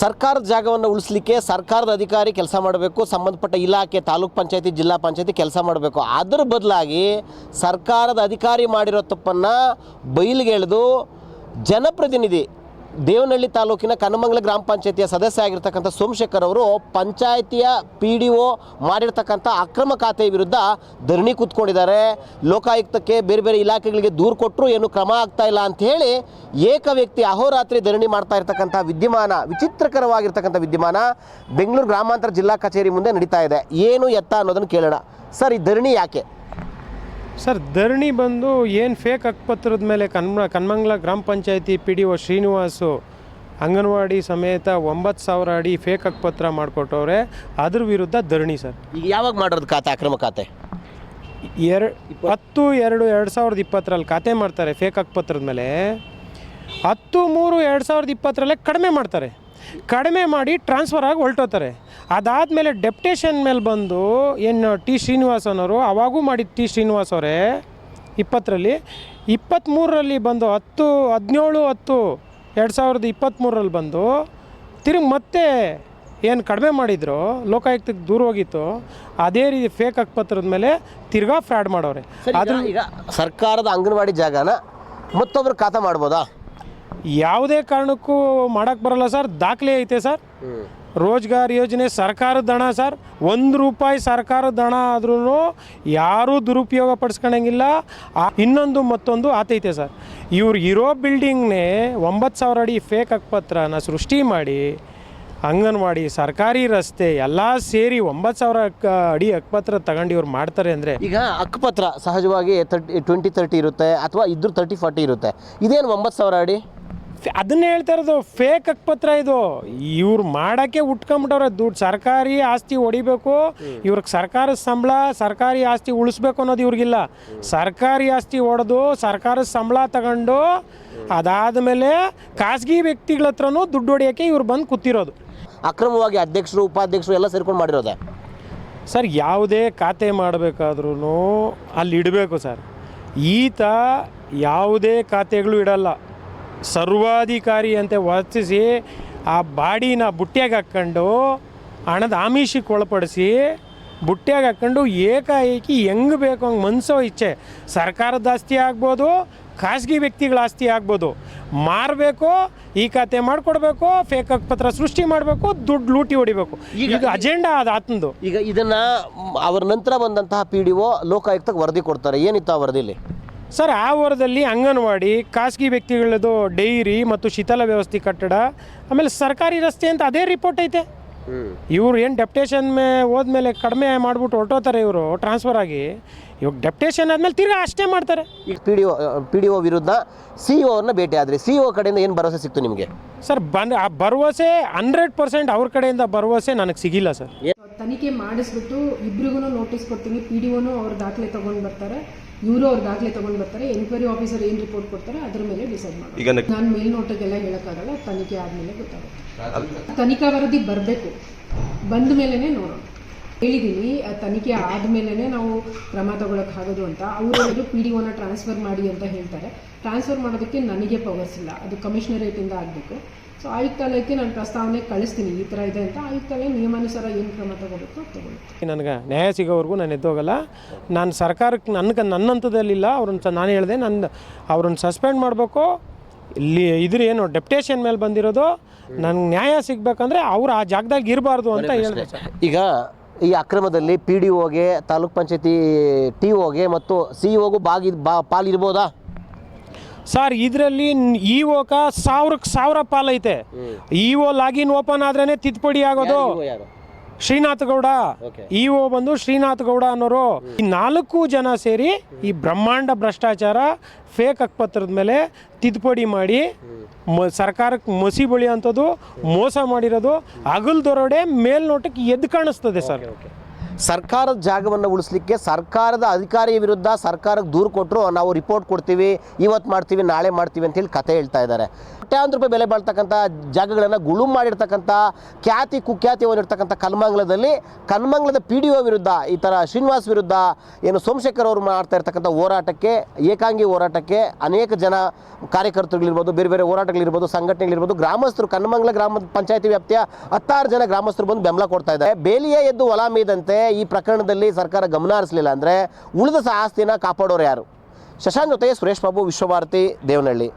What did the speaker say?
ಸರ್ಕಾರದ ಜಾಗವನ್ನು ಉಳಿಸ್ಲಿಕ್ಕೆ ಸರ್ಕಾರದ ಅಧಿಕಾರಿ ಕೆಲಸ ಮಾಡಬೇಕು, ಸಂಬಂಧಪಟ್ಟ ಇಲಾಖೆ, ತಾಲೂಕ್ ಪಂಚಾಯತಿ, ಜಿಲ್ಲಾ ಪಂಚಾಯತಿ ಕೆಲಸ ಮಾಡಬೇಕು. ಅದರ ಬದಲಾಗಿ ಸರ್ಕಾರದ ಅಧಿಕಾರಿ ಮಾಡಿರೋ ತಪ್ಪನ್ನು ಬಯಲಿಗೆಳೆದು ಜನಪ್ರತಿನಿಧಿ ದೇವನಹಳ್ಳಿ ತಾಲೂಕಿನ ಕನ್ನಮಂಗಲ ಗ್ರಾಮ ಪಂಚಾಯತಿಯ ಸದಸ್ಯ ಆಗಿರ್ತಕ್ಕಂಥ ಸೋಮಶೇಖರ್ ಅವರು ಪಂಚಾಯತಿಯ ಪಿ ಡಿ ಒ ಮಾಡಿರ್ತಕ್ಕಂಥ ಅಕ್ರಮ ಖಾತೆ ವಿರುದ್ಧ ಧರಣಿ ಕೂತ್ಕೊಂಡಿದ್ದಾರೆ. ಲೋಕಾಯುಕ್ತಕ್ಕೆ ಬೇರೆ ಬೇರೆ ಇಲಾಖೆಗಳಿಗೆ ದೂರು ಕೊಟ್ಟರು, ಏನು ಕ್ರಮ ಆಗ್ತಾ ಇಲ್ಲ ಅಂತ ಹೇಳಿ ಏಕ ವ್ಯಕ್ತಿ ಅಹೋರಾತ್ರಿ ಧರಣಿ ಮಾಡ್ತಾ ಇರ್ತಕ್ಕಂಥ ವಿದ್ಯಮಾನ, ವಿಚಿತ್ರಕರವಾಗಿರ್ತಕ್ಕಂಥ ವಿದ್ಯಮಾನ ಬೆಂಗಳೂರು ಗ್ರಾಮಾಂತರ ಜಿಲ್ಲಾ ಕಚೇರಿ ಮುಂದೆ ನಡೀತಾ ಇದೆ. ಏನು ಎತ್ತ ಅನ್ನೋದನ್ನು ಕೇಳೋಣ. ಸರ್, ಈ ಧರಣಿ ಯಾಕೆ? ಸರ್ ಧರಣಿ ಬಂದು ಏನು ಫೇಕ್ ಹಕ್ಕಪತ್ರದ ಮೇಲೆ ಕನ್ಮ ಕನ್ಮಂಗ್ಲ ಗ್ರಾಮ ಪಂಚಾಯತಿ P D O Srinivasu anganwadi ಸಮೇತ ಒಂಬತ್ತು ಸಾವಿರ ಅಡಿ ಫೇಕ್ ಹಕ್ಕಪತ್ರ ಮಾಡಿಕೊಟ್ಟವ್ರೆ. ಅದ್ರ ವಿರುದ್ಧ ಧರಣಿ ಸರ್. ಈಗ ಯಾವಾಗ ಮಾಡಿರೋದು ಖಾತೆ ಅಕ್ರಮ ಖಾತೆ? ಎರ ಹತ್ತು ಎರಡು ಎರಡು ಸಾವಿರದ ಇಪ್ಪತ್ತರಲ್ಲಿ ಖಾತೆ ಮಾಡ್ತಾರೆ ಫೇಕ್ ಹಕ್ಕಪತ್ರದ ಮೇಲೆ. ಹತ್ತು ಮೂರು ಎರಡು ಸಾವಿರದ ಇಪ್ಪತ್ತರಲ್ಲೇ ಕಡಿಮೆ ಮಾಡ್ತಾರೆ. ಕಡಿಮೆ ಮಾಡಿ ಟ್ರಾನ್ಸ್ಫರ್ ಆಗಿ ಹೊಲ್ಟೋತಾರೆ ಅದಾದಮೇಲೆ ಡೆಪ್ಟೇಷನ್ ಮೇಲೆ ಬಂದು ಏನು ಟಿ ಶ್ರೀನಿವಾಸ್ ಅನ್ನೋರು ಅವಾಗೂ ಮಾಡಿದ ಟಿ ಶ್ರೀನಿವಾಸ್ ಅವರೇ ಇಪ್ಪತ್ತರಲ್ಲಿ ಇಪ್ಪತ್ತ್ಮೂರರಲ್ಲಿ ಬಂದು ಹತ್ತು ಹದಿನೇಳು ಹತ್ತು ಎರಡು ಸಾವಿರದ ಇಪ್ಪತ್ತ್ಮೂರರಲ್ಲಿ ಬಂದು ತಿರುಗಿ ಮತ್ತೆ ಏನು ಕಡಿಮೆ ಮಾಡಿದ್ರು ಲೋಕಾಯುಕ್ತಕ್ಕೆ ದೂರ ಹೋಗಿತ್ತು ಅದೇ ರೀತಿ ಫೇಕ್ ಹಕ್ಕುಪತ್ರದ ಮೇಲೆ ತಿರ್ಗಾ ಫ್ರಾಡ್ ಮಾಡೋರೆ. ಅದ್ರ ಈಗ ಸರ್ಕಾರದ ಅಂಗನವಾಡಿ ಜಾಗನ ಮತ್ತೊಬ್ರು ಖಾತಾ ಮಾಡ್ಬೋದಾ? ಯಾವುದೇ ಕಾರಣಕ್ಕೂ ಮಾಡೋಕ್ಕೆ ಬರಲ್ಲ ಸರ್. ದಾಖಲೆ ಐತೆ ಸರ್. ರೋಜ್ಗಾರ್ ಯೋಜನೆ ಸರ್ಕಾರದ ಹಣ ಸರ್. ಒಂದು ರೂಪಾಯಿ ಸರ್ಕಾರದ ಹಣ ಆದ್ರೂ ಯಾರೂ ದುರುಪಯೋಗ ಪಡಿಸ್ಕೊಳಂಗಿಲ್ಲ ಇನ್ನೊಂದು ಮತ್ತೊಂದು ಆತೈತೆ ಸರ್. ಇವ್ರು ಇರೋ ಬಿಲ್ಡಿಂಗ್ನೇ ಒಂಬತ್ತು ಸಾವಿರ ಅಡಿ ಫೇಕ್ ಅಕ್ಪತ್ರನ ಸೃಷ್ಟಿ ಮಾಡಿ ಅಂಗನವಾಡಿ ಸರ್ಕಾರಿ ರಸ್ತೆ ಎಲ್ಲ ಸೇರಿ ಒಂಬತ್ತು ಸಾವಿರ ಅಕ್ಕ- ಅಡಿ ಅಕ್ಪತ್ರ ತಗೊಂಡು ಇವ್ರು ಮಾಡ್ತಾರೆ ಅಂದರೆ ಈಗ ಅಕ್ಕಪತ್ರ ಸಹಜವಾಗಿ ತರ್ಟಿ ಟ್ವೆಂಟಿ ತರ್ಟಿ ಇರುತ್ತೆ ಅಥವಾ ಇದ್ರ ತರ್ಟಿ ಫಾರ್ಟಿ ಇರುತ್ತೆ. ಇದೇನು ಒಂಬತ್ತು ಸಾವಿರ ಅಡಿ? ಅದನ್ನೇ ಹೇಳ್ತಾ ಇರೋದು ಫೇಕ್ ಪತ್ರ ಇದು. ಇವ್ರು ಮಾಡೋಕ್ಕೆ ಉಟ್ಕೊಂಬಿಟ್ಟವ್ರೆ ದುಡ್ಡು. ಸರ್ಕಾರಿ ಆಸ್ತಿ ಹೊಡಿಬೇಕು ಇವ್ರಿಗೆ ಸರ್ಕಾರದ ಸಂಬಳ ಸರ್ಕಾರಿ ಆಸ್ತಿ ಉಳಿಸ್ಬೇಕು ಅನ್ನೋದು ಇವ್ರಿಗಿಲ್ಲ. ಸರ್ಕಾರಿ ಆಸ್ತಿ ಹೊಡೆದು ಸರ್ಕಾರದ ಸಂಬಳ ತಗೊಂಡು ಅದಾದಮೇಲೆ ಖಾಸಗಿ ವ್ಯಕ್ತಿಗಳ ಹತ್ರನೂ ದುಡ್ಡು ಹೊಡಿಯೋಕ್ಕೆ ಇವ್ರು ಬಂದು ಕೂತಿರೋದು. ಅಕ್ರಮವಾಗಿ ಅಧ್ಯಕ್ಷರು ಉಪಾಧ್ಯಕ್ಷರು ಎಲ್ಲ ಸೇರ್ಕೊಂಡು ಮಾಡಿರೋದೆ? ಸರ್ ಯಾವುದೇ ಖಾತೆ ಮಾಡಬೇಕಾದ್ರೂ ಅಲ್ಲಿ ಇಡಬೇಕು ಸರ್. ಈತ ಯಾವುದೇ ಖಾತೆಗಳು ಇಡಲ್ಲ. ಸರ್ವಾಧಿಕಾರಿ ಅಂತ ವರ್ತಿಸಿ ಆ ಬಾಡಿನ ಬುಟ್ಟಿಯಾಗಿ ಹಾಕ್ಕೊಂಡು ಹಣದ ಆಮಿಷಕ್ಕೆ ಒಳಪಡಿಸಿ ಬುಟ್ಟಿಯಾಗಿ ಹಾಕ್ಕೊಂಡು ಏಕಾಏಕಿ ಹೆಂಗೆ ಬೇಕು ಹಂಗೆ ಮನಸ್ಸೋ ಇಚ್ಛೆ. ಸರ್ಕಾರದ ಆಸ್ತಿ ಆಗ್ಬೋದು ಖಾಸಗಿ ವ್ಯಕ್ತಿಗಳ ಆಸ್ತಿ ಆಗ್ಬೋದು. ಮಾರಬೇಕು ಈ ಖಾತೆ ಮಾಡಿಕೊಡ್ಬೇಕು ಫೇಕ್ ಪತ್ರ ಸೃಷ್ಟಿ ಮಾಡಬೇಕು ದುಡ್ಡು ಲೂಟಿ ಹೊಡಿಬೇಕು. ಈಗ ಅಜೆಂಡಾ ಅದು ಆತಂದು ಈಗ ಇದನ್ನು ಅವ್ರ ನಂತರ ಬಂದಂತಹ ಪಿ ಡಿ ಒ ಲೋಕಾಯುಕ್ತಕ್ಕೆ ವರದಿ ಕೊಡ್ತಾರೆ. ಏನಿತ್ತು ಆ ವರದಿಲಿ? ಸರ್ ಆ ವಾರದಲ್ಲಿ ಅಂಗನವಾಡಿ ಖಾಸಗಿ ವ್ಯಕ್ತಿಗಳದ್ದು ಡೈರಿ ಮತ್ತು ಶೀತಲ ವ್ಯವಸ್ಥೆ ಕಟ್ಟಡ ಆಮೇಲೆ ಸರ್ಕಾರಿ ರಸ್ತೆ ಅಂತ ಅದೇ ರಿಪೋರ್ಟ್ ಐತೆ. ಇವ್ರು ಏನು ಡೆಪ್ಟೇಷನ್ ಮೇ ಹೋದ್ಮೇಲೆ ಕಡಿಮೆ ಮಾಡಿಬಿಟ್ಟು ಹೊರಟೋತಾರೆ ಇವರು ಟ್ರಾನ್ಸ್ಫರ್ ಆಗಿ. ಇವಾಗ ಡೆಪ್ಟೇಷನ್ ಆದಮೇಲೆ ತಿರ್ಗಾ ಅಷ್ಟೇ ಮಾಡ್ತಾರೆ. ಈಗ P D O P D O ವಿರುದ್ಧ ಸಿ ಇ ಅವ್ರನ್ನ ಭೇಟಿ ಆದರೆ ಸಿ ಒ ಕಡೆಯಿಂದ ಏನು ಭರವಸೆ ಸಿಕ್ತು ನಿಮಗೆ? ಸರ್ ಬಂದ್ರೆ ಆ ಭರವಸೆ ಹಂಡ್ರೆಡ್ ಪರ್ಸೆಂಟ್ ಅವ್ರ ಕಡೆಯಿಂದ ಭರವಸೆ ನನಗೆ ಸಿಗಿಲ್ಲ ಸರ್. ತನಿಖೆ ಮಾಡಿಸ್ಬಿಟ್ಟು ಇಬ್ರಿಗೂ ನೋಟಿಸ್ ಕೊಡ್ತೀನಿ ಪಿ ಡಿ ಒನು ಅವ್ರ ದಾಖಲೆ ತೊಗೊಂಡು ಬರ್ತಾರೆ. ಇವರು ಅವ್ರ ದಾಖಲೆ ತಗೊಂಡು ಬರ್ತಾರೆ ಎನ್ಕ್ವೈರಿ ಆಫೀಸರ್ ಏನು ರಿಪೋರ್ಟ್ ಕೊಡ್ತಾರೆ ಅದ್ರ ಮೇಲೆ ಡಿಸೈಡ್ ಮಾಡಿ ನಾನು ಮೇಲ್ನೋಟಕ್ಕೆಲ್ಲ ಹೇಳೋಕ್ಕಾಗಲ್ಲ ತನಿಖೆ ಆದಮೇಲೆ ಗೊತ್ತಾಗುತ್ತೆ. ತನಿಖಾ ವರದಿ ಬರಬೇಕು. ಬಂದ ಮೇಲೇ ನೋಡೋಣ. ಹೇಳಿದ್ದೀನಿ ತನಿಖೆ ಆದಮೇಲೆ ನಾವು ಕ್ರಮ ತಗೊಳಕ್ ಆಗೋದು ಅಂತ. ಅವರು ಹೇಳಿದ್ರು ಪಿ ಡಿ ಒನ ಟ್ರಾನ್ಸ್ಫರ್ ಮಾಡಿ ಅಂತ ಹೇಳ್ತಾರೆ. ಟ್ರಾನ್ಸ್ಫರ್ ಮಾಡೋದಕ್ಕೆ ನನಗೆ ಪವರ್ಸ್ ಇಲ್ಲ. ಅದು ಕಮಿಷನರೇಟಿಂದ ಆಗಬೇಕು. ಸೊ ಆಯುಕ್ತಾಲಯಕ್ಕೆ ನಾನು ಪ್ರಸ್ತಾವನೆ ಕಳಿಸ್ತೀನಿ ಈ ಥರ ಇದೆ ಅಂತ. ಆಯುಕ್ತಾಲಯ ನಿಯಮಾನುಸಾರ ಏನು ಕ್ರಮ ತಗೋಬೇಕು ತಗೊಳ್ತೀನಿ ನನಗೆ ನ್ಯಾಯ ಸಿಗೋವರೆಗೂ ನಾನು ಎದ್ದೋಗಲ್ಲ. ನಾನು ಸರ್ಕಾರಕ್ಕೆ ನನಗೆ ನನ್ನ ಹಂತದಲ್ಲಿಲ್ಲ ಅವ್ರನ್ನ ನಾನು ಹೇಳಿದೆ ನನ್ನ ಅವ್ರನ್ನ ಸಸ್ಪೆಂಡ್ ಮಾಡಬೇಕು ಇಲ್ಲಿ ಇದ್ರ ಏನು ಡೆಪ್ಟೇಷನ್ ಮೇಲೆ ಬಂದಿರೋದು ನನಗೆ ನ್ಯಾಯ ಸಿಗ್ಬೇಕಂದ್ರೆ ಅವ್ರು ಆ ಜಾಗದಾಗ ಇರಬಾರ್ದು ಅಂತ ಹೇಳಿದೆ ಈಗ ಈ ಅಕ್ರಮದಲ್ಲಿ ಪಿ ಡಿ ಒಗೆ ತಾಲೂಕ್ ಪಂಚಾಯತಿ ಟಿ ಒಗೆ ಮತ್ತು ಸಿ ಒಗೂ ಬಾಗಿ ಬಾ ಪಾಲಿರ್ಬೋದಾ? ಸರ್ ಇದರಲ್ಲಿ ಇ ಓಕ ಸಾವಿರಕ್ಕೆ ಸಾವಿರ ಪಾಲೈತೆ. ಇ ಓ ಲಾಗಿನ್ ಓಪನ್ ಆದ್ರೇನೆ ತಿದ್ದುಪಡಿ ಆಗೋದು. Srinath Gowda E O E O ಬಂದು ಶ್ರೀನಾಥ್ ಗೌಡ ಅನ್ನೋರು ಈ ನಾಲ್ಕು ಜನ ಸೇರಿ ಈ ಬ್ರಹ್ಮಾಂಡ ಭ್ರಷ್ಟಾಚಾರ ಫೇಕ್ ಅಕ್ಪತ್ರದ ಮೇಲೆ ತಿದ್ದುಪಡಿ ಮಾಡಿ ಮ ಸರ್ಕಾರಕ್ಕೆ ಮಸಿ ಬಳಿಯೋಂಥದ್ದು ಮೋಸ ಮಾಡಿರೋದು ಹಗಲ್ ದೊರಡೆ ಮೇಲ್ನೋಟಕ್ಕೆ ಎದ್ದು ಕಾಣಿಸ್ತದೆ ಸರ್. ಸರ್ಕಾರದ ಜಾಗವನ್ನು ಉಳಿಸ್ಲಿಕ್ಕೆ ಸರ್ಕಾರದ ಅಧಿಕಾರಿಯ ವಿರುದ್ಧ ಸರ್ಕಾರಕ್ಕೆ ದೂರು ಕೊಟ್ಟರು ನಾವು ರಿಪೋರ್ಟ್ ಕೊಡ್ತೀವಿ, ಇವತ್ತು ಮಾಡ್ತೀವಿ, ನಾಳೆ ಮಾಡ್ತೀವಿ ಅಂತ ಹೇಳಿ ಕತೆ ಹೇಳ್ತಾ ಇದ್ದಾರೆ. ಕೋಟ್ಯಾಂತರ ರೂಪಾಯಿ ಬೆಲೆ ಬಾಳ್ತಕ್ಕಂಥ ಜಾಗಗಳನ್ನು ಗುಳುಂ ಮಾಡಿರ್ತಕ್ಕಂಥ ಖ್ಯಾತಿ ಕುಖ್ಯಾತಿ ಹೊಂದಿರ್ತಕ್ಕಂಥ ಕನ್ಮಂಗ್ಲದಲ್ಲಿ ಕನ್ಮಂಗ್ಲದ ಪಿ ಡಿ ಒ ವಿರುದ್ಧ, ಈ ಥರ ಶ್ರೀನಿವಾಸ್ ವಿರುದ್ಧ ಏನು ಸೋಮಶೇಖರ್ ಅವರು ಮಾಡ್ತಾ ಇರ್ತಕ್ಕಂಥ ಹೋರಾಟಕ್ಕೆ, ಏಕಾಂಗಿ ಹೋರಾಟಕ್ಕೆ ಅನೇಕ ಜನ ಕಾರ್ಯಕರ್ತರುಗಳಿರ್ಬೋದು, ಬೇರೆ ಬೇರೆ ಹೋರಾಟಗಳಿರ್ಬೋದು, ಸಂಘಟನೆಗಳಿರ್ಬೋದು, ಗ್ರಾಮಸ್ಥರು, ಕನ್ಮಂಗ್ಲ ಗ್ರಾಮ ಪಂಚಾಯತಿ ವ್ಯಾಪ್ತಿಯ ಹತ್ತಾರು ಜನ ಗ್ರಾಮಸ್ಥರು ಬಂದು ಬೆಂಬಲ ಕೊಡ್ತಾ ಇದ್ದಾರೆ. ಬೇಲಿಯೇ ಎದ್ದು ಹೊಲ ಮೀದಂತೆ ಈ ಪ್ರಕರಣದಲ್ಲಿ ಸರ್ಕಾರ ಗಮನ ಹರಿಸಲಿಲ್ಲ ಅಂದರೆ ಉಳಿದ ಆಸ್ತಿನ ಕಾಪಾಡೋರು ಯಾರು? ಶಶಾಂಕ್ ಜೊತೆ ಸುರೇಶ್ ಬಾಬು ವಿಶ್ವಭಾರತಿ ದೇವನಹಳ್ಳಿ.